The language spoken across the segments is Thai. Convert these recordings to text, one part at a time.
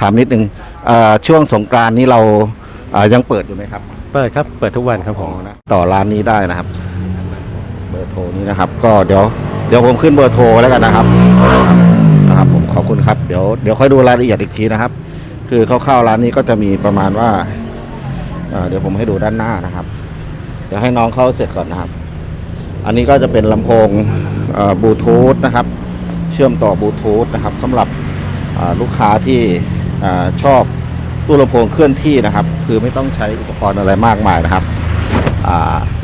ถามนิดนึงเอ่อช่วงสงกรานต์นี้เราเอ่อยังเปิดอยู่ไหมครับเปิดครับ เปิดทุกวันครับผม นะต่อร้านนี้ได้นะครับ เบอร์โทรนี้นะครับ ก็เดี๋ยวเดี๋ยวผมขึ้นเบอร์โทรแล้วกันนะครับนะครับ ผมขอบคุณครับเดี๋ยวเดี๋ยวค่อยดูรายละเอียดอีกทีนะครับ คือคร่าวๆร้านนี้ก็จะมีประมาณว่าเอ่อเดี๋ยวผมให้ดูด้านหน้านะครับ เดี๋ยวให้น้องเข้าเสร็จก่อนนะครับ อันนี้ก็จะเป็นลำโพงบลูทูธนะครับ เชื่อมต่อบลูทูธนะครับสำหรับอ่าลูกค้าที่ อชอบตู้ลำโพงเคลื่อนที่นะครับ คือไม่ต้องใช้อุปกรณ์อะไรมากมายนะครับ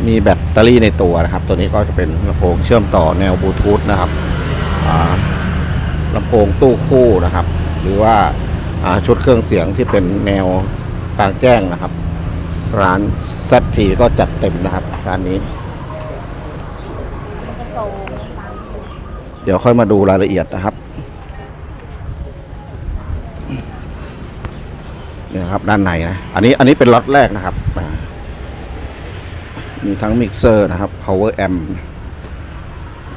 มีแบตเตอรี่ในตัวนะครับ ตัวนี้ก็จะเป็นลำโพงเชื่อมต่อแนวบลูทูธนะครับลำโพงตู้คู่นะครับ หรือว่าอ่าชุดเครื่องเสียงที่เป็นแนวกลางแจ้งนะครับ ร้านซัตทีก็จัดเต็มนะครับร้านนี้ เดี๋ยวค่อยมาดูรายละเอียดนะครับ เครับ ด้านในนะ อันนี้อันนี้เป็นล็อตแรกนะครับ มีทั้งมิกเซอร์นะครับ power amp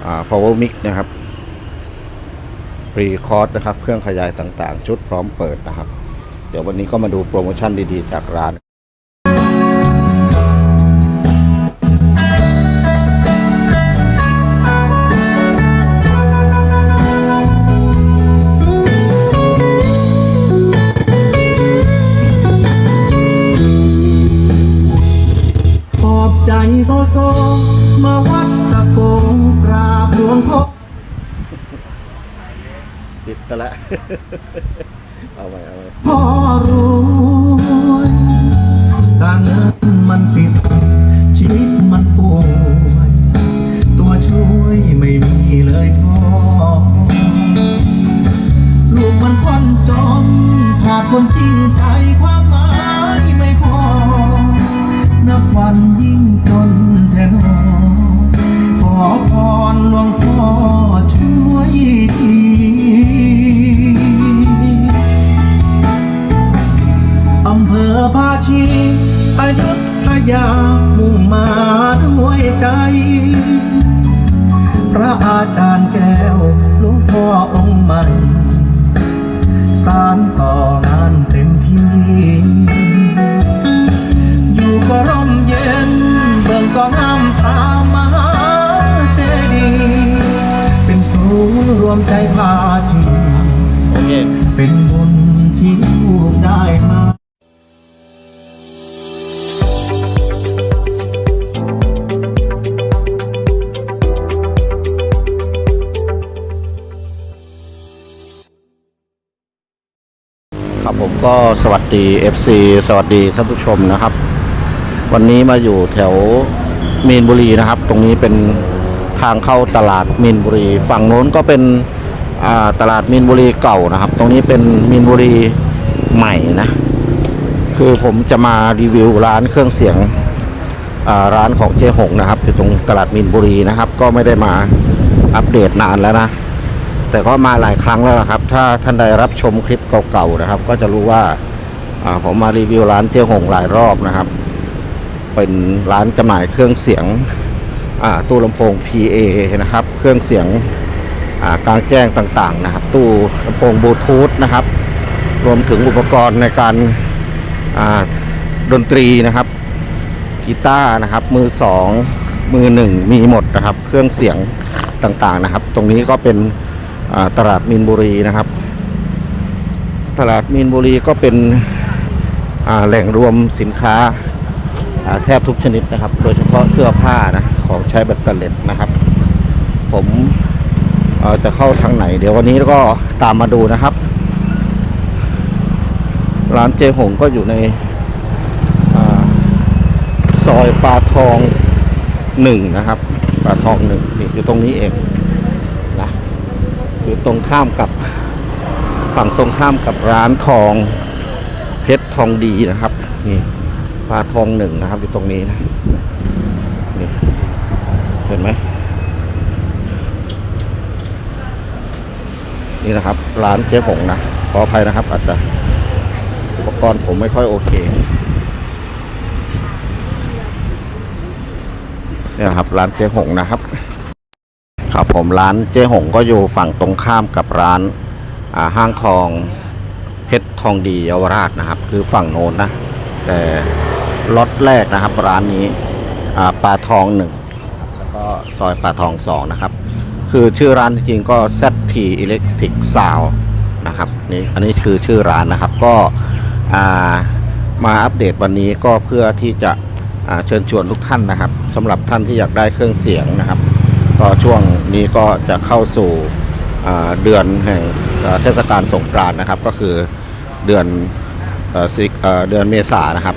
อ่า power mix นะครับ record นะครับ เครื่องขยายต่างๆ ชุดพร้อมเปิดนะครับ เดี๋ยววันนี้ก็มาดูโปรโมชั่นดีๆ จากร้าน โซโซ มาวัดตะโกงกราบหลวงพ่อติดกันแล้วเอาไว้เอาไว้พ่อรวยการเงินมันติด ชีวิตมันป่วยตัวช่วยไม่มีเลยพ่อ ลูกมันคนจนขาดคนจริงใจความ ใจพาชีโอเคเป็นบุญที่ลูกได้มาครับผมก็สวัสดี FC สวัสดีท่านผู้ชมนะครับ วันนี้มาอยู่แถวมีนบุรีนะครับ ตรงนี้เป็นทางเข้าตลาดมีนบุรี ฝั่งโน้นก็เป็น ตลาดมีนบุรีเก่านะครับ ตรงนี้เป็นมีนบุรีใหม่นะ คือผมจะมารีวิวร้านเครื่องเสียงร้านของเจ๊หงนะครับ อยู่ตรงตลาดมีนบุรีนะครับ ก็ไม่ได้มาอัปเดตนานแล้วนะ แต่ก็มาหลายครั้งแล้วนะครับ ถ้าท่านใดรับชมคลิปเก่าๆนะครับ ก็จะรู้ว่าผมมารีวิวร้านเจ๊หงหลายรอบนะครับ เป็นร้านจำหน่ายเครื่องเสียงตู้ลำโพง PA นะครับ เครื่องเสียง กลางแจ้งต่างๆนะครับ ตู้ลำโพงบลูทูธนะครับ รวมถึงอุปกรณ์ในการดนตรีนะครับกีตาร์นะครับ มือสองมือหนึ่งมีหมดนะครับ เครื่องเสียงต่างๆนะครับ ตรงนี้ก็เป็นตลาดมีนบุรีนะครับ ตลาดมีนบุรีก็เป็นแหล่งรวมสินค้าแทบทุกชนิดนะครับ โดยเฉพาะเสื้อผ้านะของใช้แบตเตอรี่นะครับ ผม จะเข้าทางไหน เดี๋ยววันนี้ก็ตามมาดูนะครับ ร้านเจหงก็อยู่ในอซอยปลาทองหนึ่งนะครับปลาทองหนึ่งนี่อยู่ตรงนี้เองนะอยู่ตรงข้ามกับฝั่งตรงข้ามกับร้านทองเพชรทองดีนะครับนี่ปลาทองหนึ่งนะครับอยู่ตรงนี้นะนี่เห็นไหม นี่นะครับ ร้านเจ๊หงนะขออภัยนะครับ อาจจะอุปกรณ์ผมไม่ค่อยโอเคเนี่ยครับ ร้านเจ๊หงนะครับ ครับผมร้านเจ๊หงก็อยู่ฝั่งตรงข้ามกับร้านอ่าห้างทองเพชรทองดีเยาวราชนะครับ คือฝั่งโน้นนะ แต่ล็อตแรกนะครับ ร้านนี้อ่าปลาทองหนึ่งแล้วก็ซอยปลาทองสองนะครับ คือชื่อร้านจริงๆก็ ZT Electric Sound นะครับนี่อันนี้คือชื่อร้านนะครับก็มาอัปเดตวันนี้ก็เพื่อที่จะเชิญชวนทุกท่านนะครับสำหรับท่านที่อยากได้เครื่องเสียงนะครับ ก็ช่วงนี้ก็จะเข้าสู่เดือนแห่งเทศกาลสงกรานต์นะครับ ก็คือเดือนเออเดือนเมษานะครับ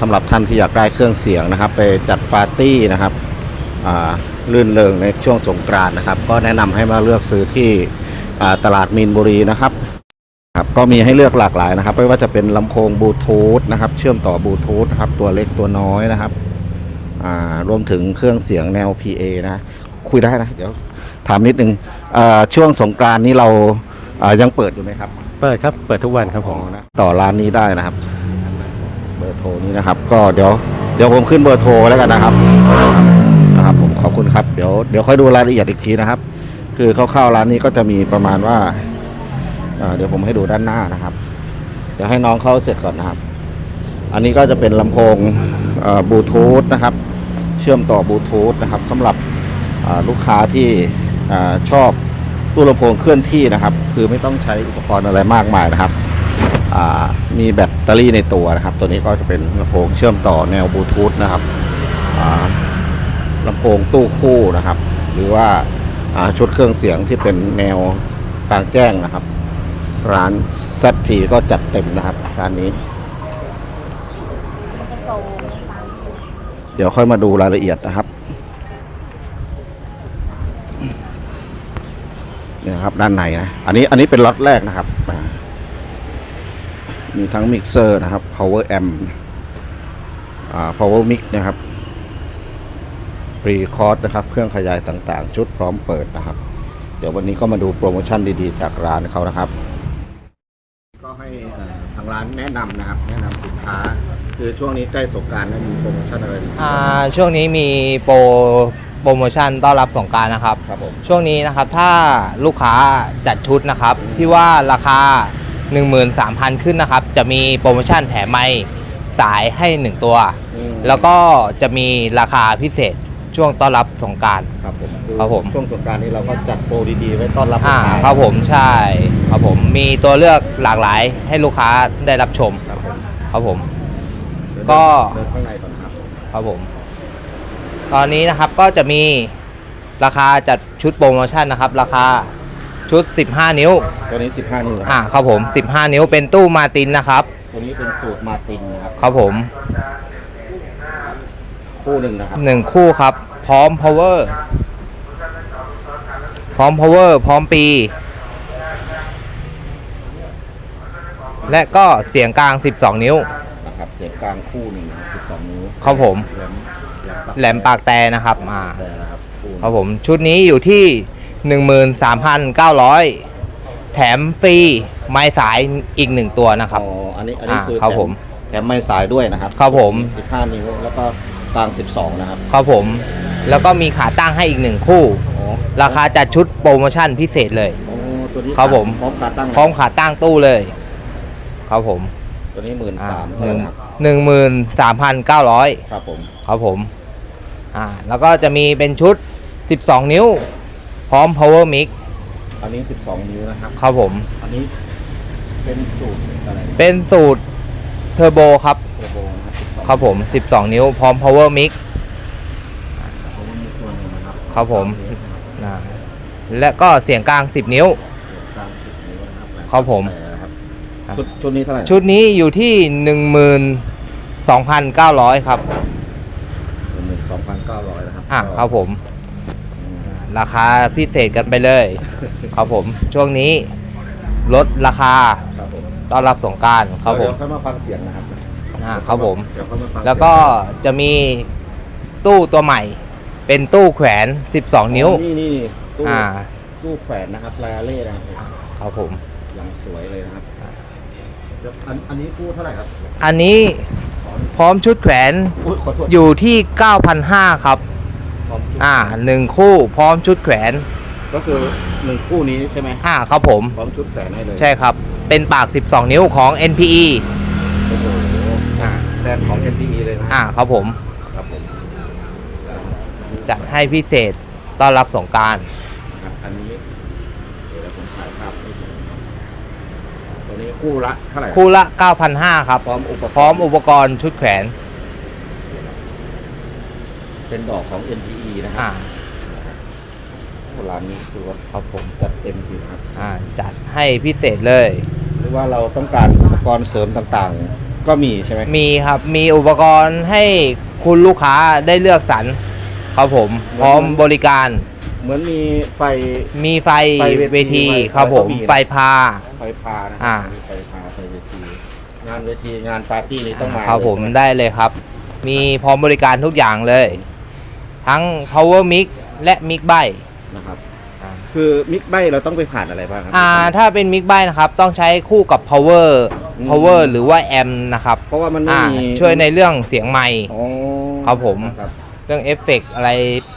สำหรับท่านที่อยากได้เครื่องเสียงนะครับ ไปจัดปาร์ตี้นะครับ อ่าลื่นเริงในช่วงสงกรานต์นะครับ ก็แนะนำให้มาเลือกซื้อที่อ่าตลาดมีนบุรีนะครับครับก็มีให้เลือกหลากหลายนะครับ ไม่ว่าจะเป็นลำโพงบลูทูธนะครับ เชื่อมต่อบลูทูธนะครับตัวเล็กตัวน้อยนะครับอ่ารวมถึงเครื่องเสียงแนว PA นะคุยได้นะ เดี๋ยวถามนิดนึงอ่าช่วงสงกรานต์นี้เราอ่ายังเปิดอยู่ไหมครับ เปิดครับเปิดทุกวันครับผมนะต่อร้านนี้ได้นะครับ เบอร์โทรนี้นะครับ ก็เดี๋ยวเดี๋ยวผมขึ้นเบอร์โทรแล้วกันนะครับ นะครับผมขอบคุณครับเดี๋ยวเดี๋ยวค่อยดูรายละเอียดอีกทีนะครับ คือคร่าวๆร้านนี้ก็จะมีประมาณว่าเดี๋ยวผมให้ดูด้านหน้านะครับ เดี๋ยวให้น้องเข้าเสร็จก่อนนะครับ อันนี้ก็จะเป็นลำโพงบลูทูธนะครับ เชื่อมต่อบลูทูธนะครับสำหรับลูกค้าที่อชอบตู้ลำโพงเคลื่อนที่นะครับ คือไม่ต้องใช้อุปกรณ์อะไรมากมายนะครับมีแบตเตอรี่ในตัวนะครับ ตัวนี้ก็จะเป็นลำโพงเชื่อมต่อแนวบลูทูธนะครับ ลำโพงตู้คู่นะครับ หรือว่าชุดเครื่องเสียงที่เป็นแนวกลางแจ้งนะครับ ร้านซัตทีก็จัดเต็มนะครับร้านนี้ เดี๋ยวค่อยมาดูรายละเอียดนะครับเนี่ยครับด้านในนะอันนี้อันนี้เป็นล็อตแรกนะครับ มีทั้งมิกเซอร์นะครับ power amp power mic นะครับ record นะครับ เครื่องขยายต่างๆ ชุดพร้อมเปิดนะครับ เดี๋ยววันนี้ก็มาดูโปรโมชั่นดีๆ จากร้านเขานะครับ ก็ให้เอ่อทางร้านแนะนำนะครับ แนะนำสินค้า คือช่วงนี้ใกล้สงกรารแล้วมีโปรโมชั่นอะไรดีอ่าช่วงนี้มีโปรโปรโมชั่นต้อนรับสงกรารนะครับ ครับผม ช่วงนี้นะครับถ้าลูกค้าจัดชุดนะครับ ที่ว่าราคา 13,000 ขึ้นนะครับ จะมีโปรโมชั่นแถมไม้สายให้ 1 ตัว อืม แล้วก็จะมีราคาพิเศษ ช่วงต้อนรับสงกราร ครับผมครับผม ช่วงสงกรารนี้เราก็จัดโปรดีๆ ไว้ต้อนรับอ่าลูกค้าครับผมใช่ครับผมมีตัวเลือกหลากหลายให้ลูกค้าได้รับชมครับผมครับผมเดี๋ยวก็ เดินข้างในก่อนนะครับ ครับผม ตอนนี้นะครับก็จะมีราคาจัดชุดโปรโมชั่นนะครับ ราคาชุด 15 นิ้ว ตัวนี้ 15นิ้วนะคอ่ารับครับผม 15 นิ้วเป็นตู้มาร์ตินนะครับ ตัวนี้เป็นสูตรมาร์ตินนะครับ ครับผม คู่หนึ่งนะครับหนึ่งคู่ครับ พร้อม power พร้อม power พร้อมปี และก็เสียงกลาง 12 นิ้ว นะครับเสียงกลางคู่หนึ่ง12นิ้วครับผม แหลมแหลมปากแต่นะครับอ่าแต่นะครับคู่ครับผม ชุดนี้อยู่ที่ 13,900 แถมฟรีไม้สายอีกหนึ่งตัวนะครับ อ๋ออันนี้อันนี้อ่าคือครับผมแถมไม้สายด้วยนะครับครับผม15นิ้วแล้วก็กลาง12นะครับ ครับผม แล้วก็มีขาตั้งให้อีกหนึ่งคู่ อ๋อราคาจัดชุดโปรโมชั่นพิเศษเลยอ๋อตัวนี้ครับผม พร้อมขาตั้งพร้อมขาตั้งตู้เลย ครับผมตัวนี้หมื่นอ่าสามหนึ่งครับหนึ่งหมื่นสามพันเก้าร้อยครับผมครับผมอ่าแล้วก็จะมีเป็นชุด 12 นิ้ว พร้อม power mic อันนี้12นิ้วนะครับ ครับผม อันนี้เป็นสูตรอะไรเป็นสูตรเทอร์โบครับ โอ้โหนะครับครับผม 12 นิ้วพร้อม power mic เขาว่ามีตัวหนึงนะ ครับครับผมนะและก็เสียงกลาง 10 นิ้วกลางสิบนิ้วนะครับครับผม แต่นะครับชุดชุดนี้เท่าไหร่ชุดนี้อยู่ที่ 12,900 ครับ หนึ่งสองพันเก้าร้อยนะครับอะครับผม อืมราคาพิเศษกันไปเลย ครับผม ช่วงนี้ลดราคาครับผมต้อนรับสงกรารครับผม เดี๋ยวค่อยมาฟังเสียงนะครับอ่าครับผม เดี๋ยวค่อยมาฟังแล้วก็จะมีตู้ตัวใหม่ เป็นตู้แขวน 12 นิ้ว นี่นี่นี่ตู้อ่า ตู้แขวนนะครับลายอาเล่นะครับครับผมอย่างสวยเลยนะครับเดี๋ยวอันอันนี้กู้เท่าไหร่ครับอันนี้พร้อมชุดแขวนอุ้ยขอโทษอยู่ที่ 9,500 ครับ พร้อมอ่าหนึ่งคู่พร้อมชุดแขวน ก็คือหนึ่งคู่นี้ใช่ไหมอ่า ครับผม พร้อมชุดแสนให้เลยใช่ครับ เป็นปาก 12 นิ้วของ NPE โอ้โหอ่าแบรนด์ของ NPE เลยนะอ่า ครับผมครับผม จัดให้พิเศษต้อนรับสงกรารครับอันนี้เดี๋ยวผมถ่ายภาพให้ดูตัวนี้คู่ละเท่าไหร่คู่ละ 9,500 ครับ พร้อมอุปกรณ์พร้อมอุปกรณ์ชุดแขวนเป็นดอกของ NPE นะคอ่ารับร้านนี้คือว่าครับผมจัดเต็มจริงครับอ่าจัดให้พิเศษเลย หรือว่าเราต้องการอุปกรณ์เสริมต่างๆ ก็มีใช่ไหมมีครับมีอุปกรณ์ให้คุณลูกค้าได้เลือกสรร ครับผม พร้อมบริการ เหมือนมีไฟ มีไฟไฟเวเวทีทีไฟครับผมก็มีนะ ไฟพา ไฟพานะอ่า มีไฟพาไฟเวที งานเวทีงานปาร์ตี้นี่ต้องมาครับผมเลยใช่ไหได้เลยครับ มีพร้อมบริการทุกอย่างเลย ทั้ง power mix และ mix by นะครับ อ่าคือมิกใบเราต้องไปผ่านอะไรบ้างครั อ่าถ้าเป็น mix by นะครับต้องใช้คู่กับ power อืม power หรือว่า amp นะครับเพราะว่ามันไม่อ่ามีช่วยในเรื่องเสียงไมค์ อ๋อครับผมครับ เรื่องเอฟเฟกต์อะไร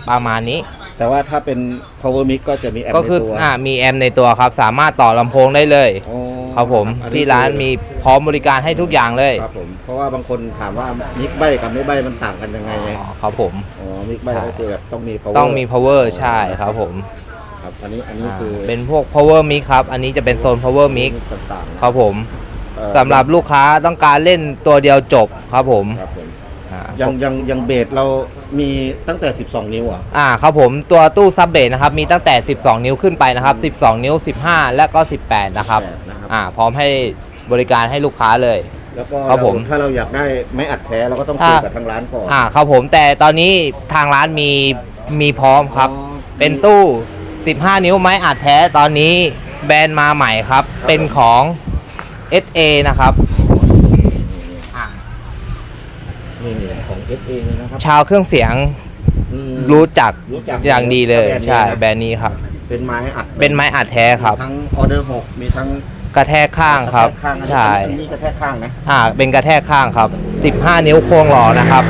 ประมาณนี้ แต่ว่าถ้าเป็น power mix ก็จะมีแอมก็คือในตัวอ่ามีแอมในตัวครับ สามารถต่อลำโพงได้เลย อ๋อครับผมอันนี้ที่ร้านคือมีพร้อมบริการให้ทุกอย่างเลยครับผมเพราะว่าบางคนถามว่ามิกใบกับไม่ใบมันต่างกันยังไงไงอ๋อครับผม อ๋อมิกใบใช่ก็คือแบบต้องมี power ต้องมี power ใช่ครับผมครับอันนี้อันนี้อ่าคือเป็นพวก power mix ครับ อันนี้จะเป็นโซน power mix ต่างๆนะครับผมเอ่อสำหรับลูกค้าต้องการเล่นตัวเดียวจบครับผม ครับผม อ่า ยังยังยังเบสเรามีตั้งแต่ 12 นิ้วอะอ่าครับผมตัวตู้ซับเบสนะครับมีตั้งแต่ 12 นิ้วขึ้นไปนะครับ 12 นิ้ว 15 และก็ 18 นะครับนะครับ อ่าพร้อมให้บริการให้ลูกค้าเลย แล้วก็ครับผมเราถ้าเราอยากได้ไม่อัดแท้เราก็ต้องถ้าคุยกับทางร้านก่อนอ่าครับผมแต่ตอนนี้ทางร้านมีมีพร้อมครับ อ๋อ เป็นตู้ 15 นิ้วไม้อัดแท้ตอนนี้แบรนด์มาใหม่ครับ ครับ เป็นของ SA นะครับอ่า นี่นี่ของ SA เลยนะครับชาวเครื่องเสียงอืม รู้จักรู้จักอย่างดีเลยแบรนด์นี้ใช่นะแบรนด์นี้ครับ เป็นไม้อัดเป็นไม้อัดแท้ครับ มีทั้งออเดอร์หกมีทั้งกระแทกข้างครับ กะแทกข้างนะใช่ อันนี้กระแทกข้างนะอ่า เป็นกระแทกข้างครับ 15 นิ้วโครงหล่อนะครับ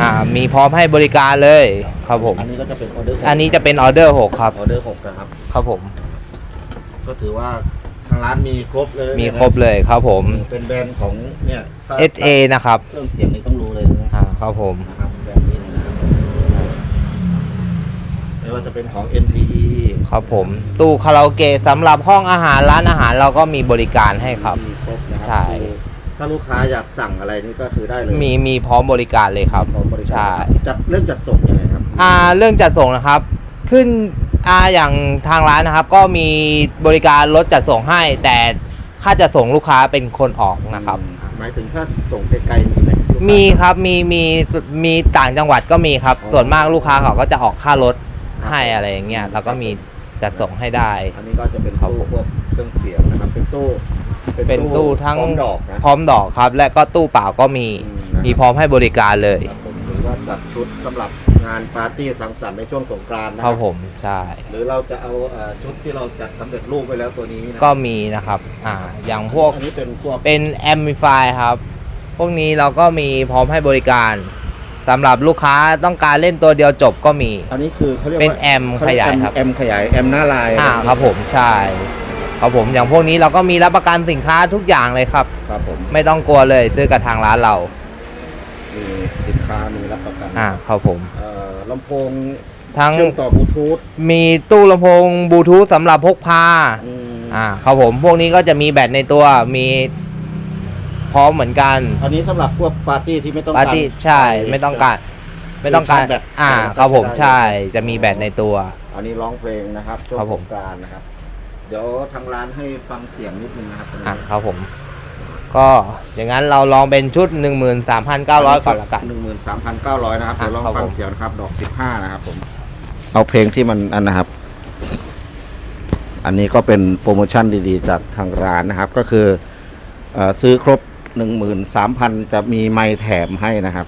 อ่า มีพร้อมให้บริการเลยครับผม อันนี้ก็จะเป็นออเดอร์อันนี้จะเป็นออเดอร์ 6 ครับ ออเดอร์หกนะครับ ครับผม ก็ถือว่าทางร้านมีครบเลยมีครบเลยครับผม เป็นแบรนด์ของเนี่ยถ้า SA นะครับ เครื่องเสียงนี่ต้องรู้เลยนะอ่า ครับผม นะครับแบรนด์นี้นะครับไม่ว่าจะเป็นของ NPE ครับผม ตู้คาราโอเกะสำหรับห้องอาหารร้านอาหารเราก็มีบริการให้ครับ มีครบนะครัใช่ คือถ้าลูกค้าอยากสั่งอะไรนี่ก็คือได้เลยมีมีพร้อมบริการเลยครับพร้อมบริการใช่จัดเรื่องจัดส่งยังไงครับอ่าเรื่องจัดส่งนะครับ ขึ้นอ่าอย่างทางร้านนะครับ ก็มีบริการรถจัดส่งให้ แต่ค่าจัดส่งลูกค้าเป็นคนออกนะครับ หมายถึงถ้าส่งไกลๆมีไหมลูกค้า มีครับมีมีมีต่างจังหวัดก็มีครับอ๋อส่วนมากลูกค้าเขาก็จะออกค่ารถให้อะไรอย่างเงี้ยเราก็มีจัดส่งให้ได้ อันนี้ก็จะเป็นครับตู้ผมพวกเครื่องเสียงนะครับ เป็นตู้เป็นตู้ทั้งพร้อมดอกนะพร้อมดอกครับ และก็ตู้เปล่าก็มีอืมนะครับมีพร้อมให้บริการเลยครับผมหรือว่าจัดชุดสำหรับงานปาร์ตี้สังสรรค์ในช่วงสงกรานต์นะคครัรับบผมใช่หรือเราจะเอาเอ่อชุดที่เราจัดสำเร็จรูปไปแล้วตัวนี้นะก็มีนะครับอ่าอย่างพวกอันนี้เป็นพวกเป็นแอม p l ฟายครับ พวกนี้เราก็มีพร้อมให้บริการสำหรับลูกค้าต้องการเล่นตัวเดียวจบก็มี อันนี้คือเขาเรียกว่าเป็นแอมเขเรีกขยายครับแอมขยายแอมหน้าลายอ่าครับผมใช่ครับผมอย่างพวกนี้เราก็มีรับประกันสินค้าทุกอย่างเลยครับ ครับผมไม่ต้องกลัวเลยซื้อกับทางร้านเรา มีสินค้ามีรับประกันอ่าครับผมเอ่อลำโพงทั้งเชื่อมต่อบลูทูธมีตู้ลำโพงบลูทูธสำหรับพกพาอืมอ่าครับผมพวกนี้ก็จะมีแบตในตัวมี พร้อมเหมือนกันอันนี้สำหรับพวกปาร์ตี้ที่ไม่ต้องปาร์ตี้กใช่ไม่ต้องการ ไม่ต้องการชาร์จแบตอ่าก็ครับผมได้ใช่จะมีแบตในตัว อันนี้ร้องเพลงนะครับช่วงครับสผมงกรานต์นะครับ เดี๋ยวทางร้านให้ฟังเสียงนิดนึงนะครับตรงอะนี้ครับผม ก็อย่างนั้นเราลองเป็นชุด 13,900 ก่อนละกัน หนึ่งหมื่นสามพันเก้าร้อยนะครับอะเดี๋ยวลองครับฟังผมเสียงนะครับดอกสิบห้านะครับผมเอาเพลงที่มันอันนะครับ อันนี้ก็เป็นโปรโมชั่นดีๆ จากทางร้านนะครับ ก็คือเออซื้อครบ หนึ่งหมื่นสามพันจะมีไม้แถมให้นะครับ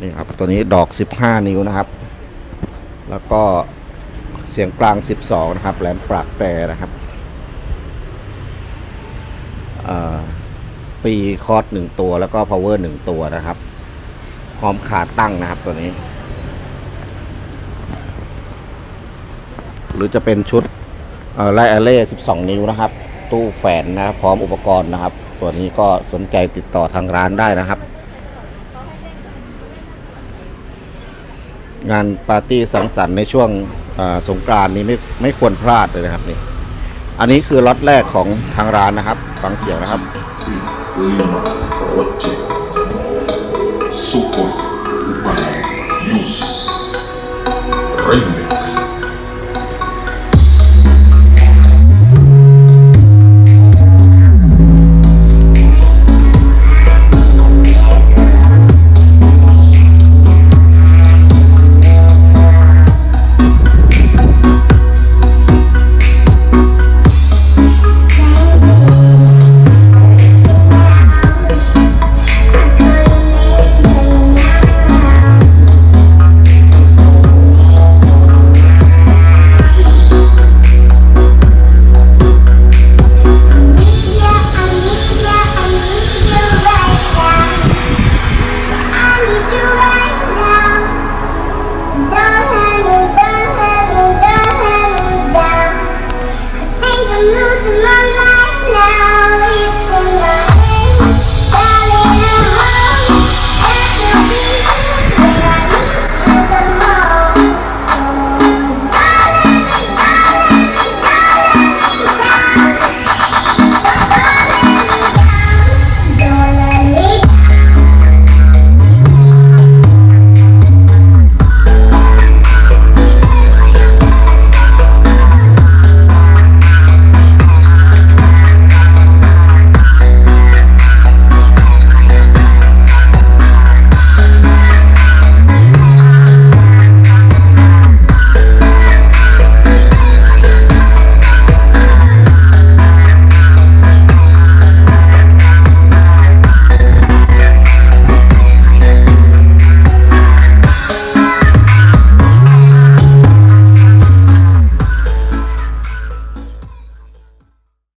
นี่ครับ ตัวนี้ดอกสิบห้านิ้วนะครับ แล้วก็เสียงกลางสิบสองนะครับ แหลมปากแต่นะครับปีคอร์ดหนึ่งตัวแล้วก็พาวเวอร์หนึ่งตัวนะครับ พร้อมขาตั้งนะครับตัวนี้ หรือจะเป็นชุดไลแอเล่ 12 นิ้วนะครับ ตู้แฝนนะครับ พร้อมอุปกรณ์นะครับ ตัวนี้ก็สนใจติดต่อทางร้านได้นะครับ งานปาร์ตี้สังสรรค์ในช่วงสงกรานนี้ไม่ไม่ควรพลาดเลยนะครับนี่อันนี้คือล็อตแรกของทางร้านนะครับฟังเสียงนะครับ Lima Project Super Upaya Music Remix